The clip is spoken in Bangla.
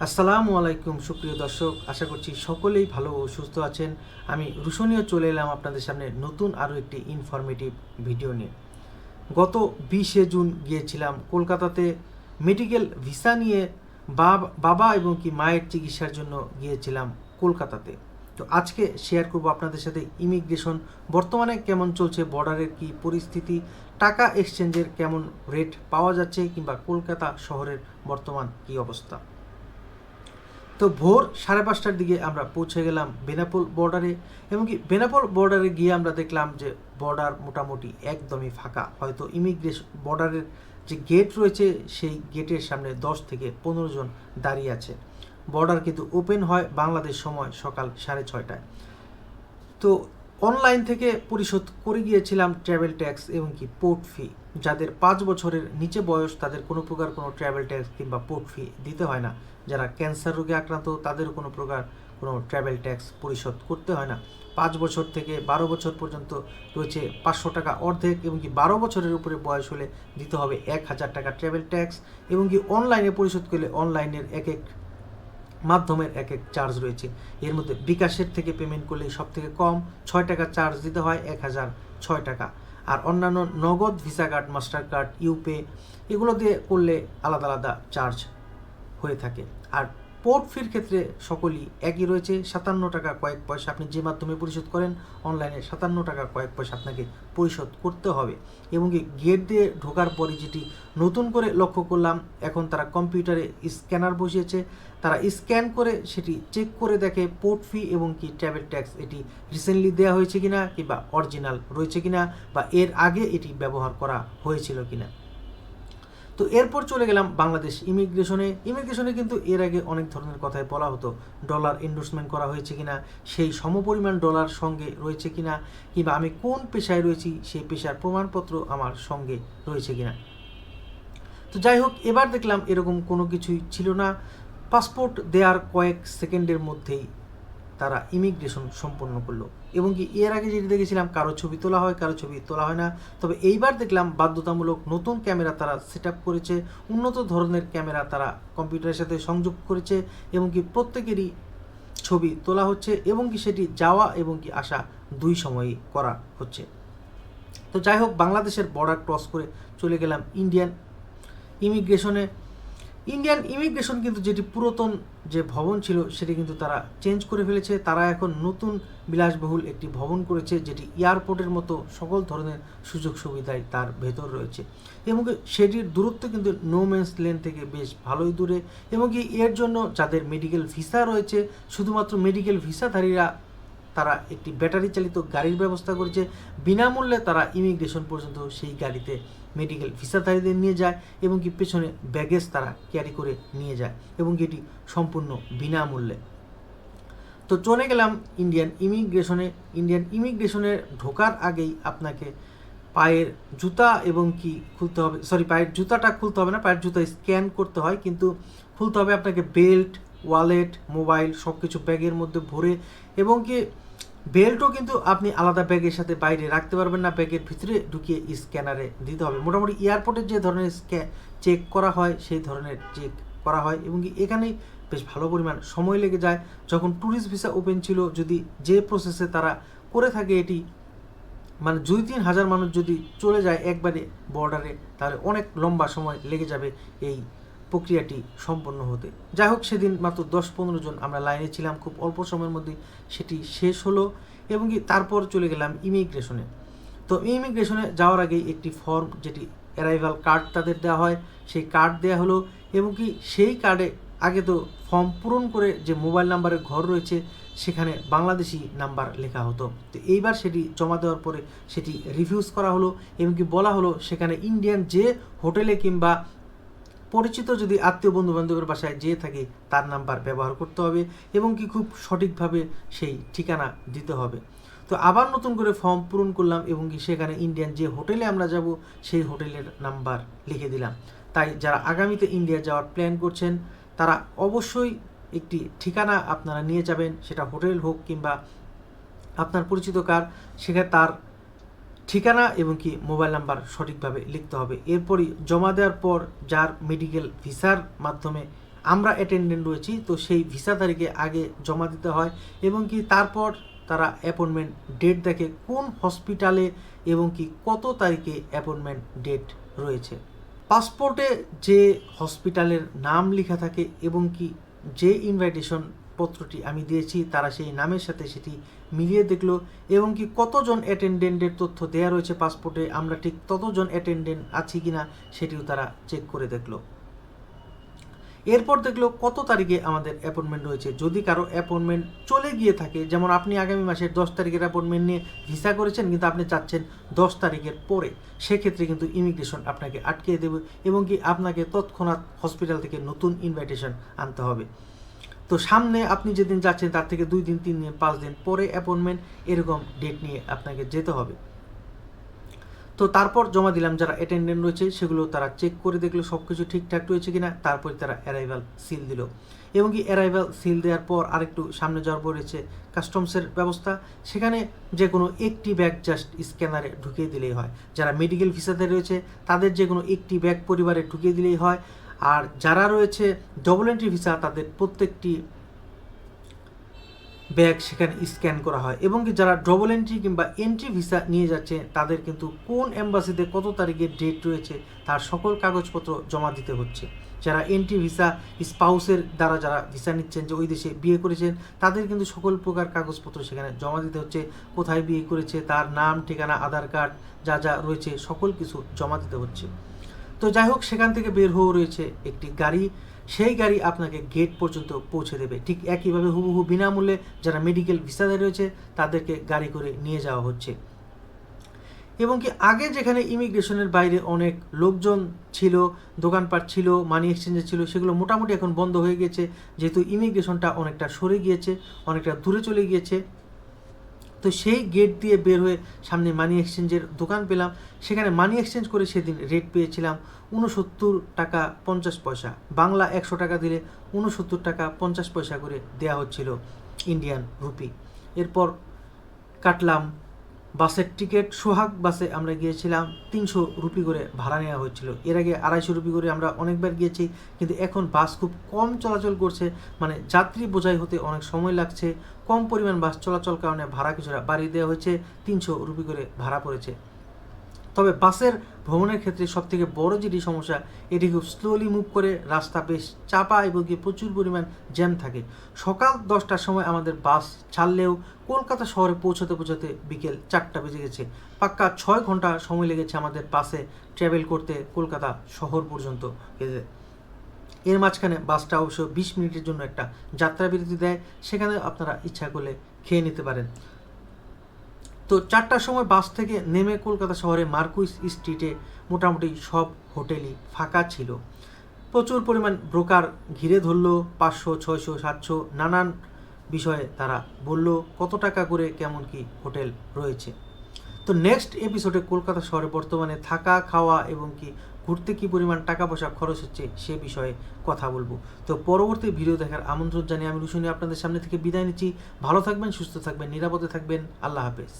আসসালামু আলাইকুম, সুপ্রিয় দর্শক। আশা করছি সকলেই ভালো ও সুস্থ আছেন। আমি রুশনীয় চলে এলাম আপনাদের সামনে নতুন আরও একটি ইনফরমেটিভ ভিডিও নিয়ে। গত বিশে জুন গিয়েছিলাম কলকাতাতে মেডিকেল ভিসা নিয়ে বাব- এবং কি মায়ের চিকিৎসার জন্য গিয়েছিলাম কলকাতাতে। তো আজকে শেয়ার করব আপনাদের সাথে ইমিগ্রেশন বর্তমানে কেমন চলছে বর্ডারের কি পরিস্থিতি, টাকা এক্সচেঞ্জের কেমন রেট পাওয়া যাচ্ছে কিংবা কলকাতা শহরের বর্তমান কি অবস্থা। তো ভোর সাড়ে পাঁচটার দিকে আমরা পৌঁছে গেলাম বেনাপোল বর্ডারে এবং কি বেনাপোল বর্ডারে গিয়ে আমরা দেখলাম যে বর্ডার মোটামুটি একদমই ফাঁকা। হয়তো ইমিগ্রেশন বর্ডারের যে গেট রয়েছে, সেই গেটের সামনে দশ থেকে পনেরো জন দাঁড়িয়ে আছে। বর্ডার কিন্তু ওপেন হয় বাংলাদেশ সময় সকাল সাড়ে ছয়টায়। তো অনলাইন থেকে পরিশোধ করে গিয়েছিলাম ট্রাভেল ট্যাক্স এবং কি পোর্ট ফি। যাদের পাঁচ বছরের নিচে বয়স, তাদের কোনো প্রকার কোনো ট্রাভেল ট্যাক্স কিংবা পোর্ট ফি দিতে হয় না। যারা ক্যান্সার রোগে আক্রান্ত তাদের কোনো প্রকার কোনো ট্রাভেল ট্যাক্স পরিশোধ করতে হয় না। পাঁচ বছর থেকে বারো বছর পর্যন্ত রয়েছে পাঁচশো টাকা অর্ধেক এবং কি বারো বছরের উপরে বয়স হলে দিতে হবে এক হাজার টাকা ট্রাভেল ট্যাক্স এবং কি অনলাইনে পরিশোধ করলে অনলাইনের এক এক মাধ্যমের এক এক চার্জ রয়েছে। এর মধ্যে বিকাশের থেকে পেমেন্ট করলে সব থেকে কম ছয় টাকা চার্জ দিতে হয়, এক হাজার ছয় টাকা। আর অন্যান্য নগদ ভিসা কার্ড, মাস্টার কার্ড, ইউপে, এগুলো দিয়ে করলে আলাদা আলাদা চার্জ হয়ে থাকে। আর পোর্ট ফির ক্ষেত্রে সকলই একই রয়েছে। সাতান্ন টাকা কয়েক পয়সা আপনি যে মাধ্যমে পরিশোধ করেন অনলাইনে সাতান্ন টাকা কয়েক পয়সা আপনাকে পরিশোধ করতে হবে। এবং কি গেট দিয়ে ঢোকার পরে যেটি নতুন করে লক্ষ্য করলাম, এখন তারা কম্পিউটারে স্ক্যানার বসিয়েছে। তারা স্ক্যান করে সেটি চেক করে দেখে পোর্ট ফি এবং কি ট্রাভেল ট্যাক্স এটি রিসেন্টলি দেওয়া হয়েছে কিনা কিংবা অরিজিনাল রয়েছে কিনা বা এর আগে এটি ব্যবহার করা হয়েছিল কিনা। তো এরপর চলে গেলাম বাংলাদেশ ইমিগ্রেশনে। ইমিগ্রেশনে কিন্তু এর আগে অনেক ধরনের কথাই বলা হতো, ডলার এন্ডোর্সমেন্ট করা হয়েছে কিনা, সেই সমপরিমাণ ডলার সঙ্গে রয়েছে কিনা, কিংবা আমি কোন পেশায় রয়েছি, সেই পেশার প্রমাণপত্র আমার সঙ্গে রয়েছে কিনা। তো যাই হোক, এবার দেখলাম এরকম কোনো কিছুই ছিল না। পাসপোর্ট দেওয়ার কয়েক সেকেন্ডের মধ্যেই তারা ইমিগ্রেশন সম্পন্ন করল। এবং কি এর আগে যেটি দেখেছিলাম, কারও ছবি তোলা হয়, কারও ছবি তোলা হয় না। তবে এইবার দেখলাম বাধ্যতামূলক নতুন ক্যামেরা তারা সেট করেছে, উন্নত ধরনের ক্যামেরা তারা কম্পিউটারের সাথে সংযোগ করেছে এবং কি প্রত্যেকেরই ছবি তোলা হচ্ছে এবং কি সেটি যাওয়া এবং কি আসা দুই সময়ই করা হচ্ছে। তো যাই হোক, বাংলাদেশের বর্ডার ক্রস করে চলে গেলাম ইন্ডিয়ান ইমিগ্রেশনে ইন্ডিয়ান ইমিগ্রেশন কিন্তু যেটি পুরাতন যে ভবন ছিল, সেটি কিন্তু তারা চেঞ্জ করে ফেলেছে। তারা এখন নতুন বিলাসবহুল একটি ভবন করেছে, যেটি এয়ারপোর্টের মতো সকল ধরনের সুযোগ সুবিধাই তার ভেতর রয়েছে। এবং সেটির দূরত্ব কিন্তু নো ম্যান্স লেন থেকে বেশ ভালোই দূরে। এবং এর জন্য যাদের মেডিকেল ভিসা রয়েছে, শুধুমাত্র মেডিকেল ভিসাধারীরা তারা একটি ব্যাটারি চালিত গাড়ির ব্যবস্থা করেছে। বিনামূল্যে তারা ইমিগ্রেশন পর্যন্ত সেই গাড়িতে মেডিকেল ভিসাধারীদের নিয়ে যায় এবং কি পেছনে ব্যাগেজ তারা ক্যারি করে নিয়ে যায় এবং এটি সম্পূর্ণ বিনামূল্যে। তো চলে গেলাম ইন্ডিয়ান ইমিগ্রেশনে ইন্ডিয়ান ইমিগ্রেশনে ঢোকার আগেই আপনাকে পায়ের জুতা এবং কি খুলতে হবে সরি পায়ের জুতাটা খুলতে হবে না, পায়ের জুতা স্ক্যান করতে হয়, কিন্তু খুলতে হবে আপনাকে বেল্ট ওয়ালেট মোবাইল সব কিছু ব্যাগের মধ্যে ভরে এবং কি বেল্টও কিন্তু আপনি আলাদা ব্যাগের সাথে বাইরে রাখতে পারবেন না, ব্যাগের ভিতরে ঢুকিয়ে স্ক্যানারে দিতে হবে। মোটামুটি এয়ারপোর্টের যে ধরনের স্ক্যা চেক করা হয়, সেই ধরনের চেক করা হয় এবং কি এখানেই বেশ ভালো পরিমাণ সময় লেগে যায়। যখন ট্যুরিস্ট ভিসা ওপেন ছিল, যদি যে প্রসেসে তারা করে থাকে এটি মানে দুই তিন হাজার মানুষ যদি চলে যায় একবারে বর্ডারে তাহলে অনেক লম্বা সময় লেগে যাবে এই প্রক্রিয়াটি সম্পন্ন হতে। যাই হোক সেদিন মাত্র দশ পনেরো জন আমরা লাইনে ছিলাম। খুব অল্প সময়ের মধ্যে সেটি শেষ হলো এবং কি তারপর চলে গেলাম ইমিগ্রেশনে। তো ইমিগ্রেশনে যাওয়ার আগেই একটি ফর্ম, যেটি অ্যারাইভাল কার্ড তাদের দেওয়া হয়, সেই কার্ড দেওয়া হলো এবং কি সেই কার্ডে আগে তো ফর্ম পূরণ করে যে মোবাইল নাম্বারের ঘর রয়েছে, সেখানে বাংলাদেশি নাম্বার লেখা হতো। তো এইবার সেটি জমা দেওয়ার পরে সেটি রিভিউজ করা হলো এবং কি বলা হলো সেখানে ইন্ডিয়ান যে হোটেলে কিংবা পরিচিত যদি আত্মীয় বন্ধু বান্ধবের বাসায় যেয়ে থাকে, তার নাম্বার ব্যবহার করতে হবে এবং কি খুব সঠিকভাবে সেই ঠিকানা দিতে হবে। তো আবার নতুন করে ফর্ম পূরণ করলাম এবং কি সেখানে ইন্ডিয়ান যে হোটেলে আমরা যাব, সেই হোটেলের নাম্বার লিখে দিলাম। তাই যারা আগামীতে ইন্ডিয়া যাওয়ার প্ল্যান করছেন, তারা অবশ্যই একটি ঠিকানা আপনারা নিয়ে যাবেন, সেটা হোটেল হোক কিংবা আপনার পরিচিত কার, সেখানে তার ঠিকানা এবং কি মোবাইল নাম্বার সঠিকভাবে লিখতে হবে। এরপরই জমা দেওয়ার পর যার মেডিকেল ভিসার মাধ্যমে আমরা অ্যাটেন্ডেন্ট রয়েছি, তো সেই ভিসা তারিখে আগে জমা দিতে হয় এবং কি তারপর তারা অ্যাপয়েন্টমেন্ট ডেট দেখে কোন হসপিটালে এবং কি কত তারিখে অ্যাপয়েন্টমেন্ট ডেট রয়েছে। পাসপোর্টে যে হসপিটালের নাম লেখা থাকে এবং কি যে ইনভাইটেশন পত্রটি আমি দিয়েছি, তারা সেই নামের সাথে সেটি মিলিয়ে দেখল এবং কি কতজন অ্যাটেন্ডেন্টের তথ্য দেওয়া রয়েছে পাসপোর্টে, আমরা ঠিক ততজন অ্যাটেন্ডেন্ট আছি কিনা সেটিও তারা চেক করে দেখল। এরপর দেখল কত তারিখে আমাদের অ্যাপয়েন্টমেন্ট রয়েছে। যদি কারও অ্যাপয়েন্টমেন্ট চলে গিয়ে থাকে, যেমন আপনি আগামী মাসের দশ তারিখের অ্যাপয়েন্টমেন্ট নিয়ে ভিসা করেছেন, কিন্তু আপনি চাচ্ছেন দশ তারিখের পরে, সেক্ষেত্রে কিন্তু ইমিগ্রেশন আপনাকে আটকে দেবে এবং কি আপনাকে তৎক্ষণাৎ হসপিটাল থেকে নতুন ইনভাইটেশন আনতে হবে। তো সামনে আপনি যেদিন যাচ্ছেন, তার থেকে দুই দিন, তিন দিন, পাঁচ দিন পরে অ্যাপয়েন্টমেন্ট এরকম ডেট নিয়ে আপনাকে যেতে হবে। তো তারপর জমা দিলাম, যারা অ্যাটেন্ডেন্ট রয়েছে, সেগুলো তারা চেক করে দেখল সব কিছু ঠিকঠাক রয়েছে কিনা, তারপরে তারা অ্যারাইভাল সিল দিল। এবং কি অ্যারাইভাল সিল দেওয়ার পর আরেকটু সামনে যাওয়ার পর রয়েছে কাস্টমসের ব্যবস্থা। সেখানে যে কোনো একটি ব্যাগ জাস্ট স্ক্যানারে ঢুকিয়ে দিলেই হয়। যারা মেডিকেল ভিসাতে রয়েছে, তাদের যে কোনো একটি ব্যাগ পরিবারে ঢুকিয়ে দিলেই হয়। আর যারা রয়েছে ডবল এন্ট্রি ভিসা তাদের প্রত্যেকটি ব্যাগ সেখানে স্ক্যান করা হয়। এবং কি যারা ডবল এন্ট্রি কিংবা এন্ট্রি ভিসা নিয়ে যাচ্ছে, তাদের কিন্তু কোন এম্বাসিতে কত তারিখে ডেট রয়েছে, তার সকল কাগজপত্র জমা দিতে হচ্ছে। যারা এন্ট্রি ভিসা স্পাউসের দ্বারা যারা ভিসা নিচ্ছেন যে ওই দেশে বিয়ে করেছেন, তাদের কিন্তু সকল প্রকার কাগজপত্র সেখানে জমা দিতে হচ্ছে। কোথায় বিয়ে করেছে, তার নাম, ঠিকানা, আধার কার্ড, যা যা রয়েছে, সকল কিছু জমা দিতে হচ্ছে। তো যাই হোক, সেখান থেকে বের হয়ে রয়েছে একটি গাড়ি। সেই গাড়ি আপনাকে গেট পর্যন্ত পৌঁছে দেবে। ঠিক একইভাবে হুবহু বিনামূল্যে যারা মেডিকেল ভিসাতে রয়েছে, তাদেরকে গাড়ি করে নিয়ে যাওয়া হচ্ছে। এবং কি আগে যেখানে ইমিগ্রেশনের বাইরে অনেক লোকজন ছিল, দোকানপাট ছিল মানি এক্সচেঞ্জে ছিল, সেগুলো মোটামুটি এখন বন্ধ হয়ে গেছে। যেহেতু ইমিগ্রেশনটা অনেকটা সরে গিয়েছে, অনেকটা দূরে চলে গিয়েছে তো সেই গেট দিয়ে বের হয়ে সামনে মানি এক্সচেঞ্জের দোকান পেলাম। সেখানে মানি এক্সচেঞ্জ করে সেদিন রেট পেয়েছিলাম উনসত্তর টাকা পঞ্চাশ পয়সা। বাংলা একশো টাকা দিলে উনসত্তর টাকা পঞ্চাশ পয়সা করে দেওয়া হচ্ছিল ইন্ডিয়ান রুপি এরপর কাটলাম বাসের টিকিট সোহাগ বাসে আমরা গিয়েছিলাম, তিনশো রুপি করে ভাড়া নেওয়া হয়েছিল। এর আগে আড়াইশো রুপি করে আমরা অনেকবার গিয়েছি, কিন্তু এখন বাস খুব কম চলাচল করছে মানে যাত্রী বোঝাই হতে অনেক সময় লাগছে। কম পরিমাণ বাস চলাচল কারণে ভাড়া কিছুটা বাড়িয়ে দেওয়া হয়েছে, তিনশো রুপি করে ভাড়া পড়েছে। তবে বাসের ভ্রমণের ক্ষেত্রে সবথেকে বড় যেটি সমস্যা, এটি খুব স্লোলি মুভ করে রাস্তা বেশ চাপা এবং কি প্রচুর পরিমাণ জ্যাম থাকে। সকাল দশটার সময় আমাদের বাস ছাড়লেও কলকাতা শহরে পৌঁছতে পৌঁছতে বিকেল চারটা বেজে গেছে। পাক্কা ছয় ঘণ্টা সময় লেগেছে আমাদের বাসে ট্রাভেল করতে কলকাতা শহর পর্যন্ত গেছে এর মাঝখানে বাসটা অবশ্য বিশ মিনিটের জন্য একটা যাত্রা বিরতি দেয়, সেখানে আপনারা ইচ্ছা করলে খেয়ে নিতে পারেন। তো চারটার সময় বাস থেকে নেমে কলকাতা শহরে মার্কুইস স্ট্রিটে মোটামুটি সব হোটেলই ফাঁকা ছিল। প্রচুর পরিমাণ ব্রোকার ঘিরে ধরলো, পাঁচশো, ছয়শো, সাতশো নানান বিষয়ে তারা বলল, কত টাকা করে কেমন কি হোটেল রয়েছে? তো নেক্সট এপিসোডে কলকাতা শহরে বর্তমানে থাকা, খাওয়া এবং কি ঘুরতে কি পরিমাণ টাকা পয়সা খরচ হচ্ছে সে বিষয়ে কথা বলব। তো পরবর্তী ভিডিও দেখার আমন্ত্রণ জানিয়ে আমি রুশনি আপনাদের সামনে থেকে বিদায় নিচ্ছি। ভালো থাকবেন, সুস্থ থাকবেন, নিরাপদে থাকবেন। আল্লাহ হাফেজ।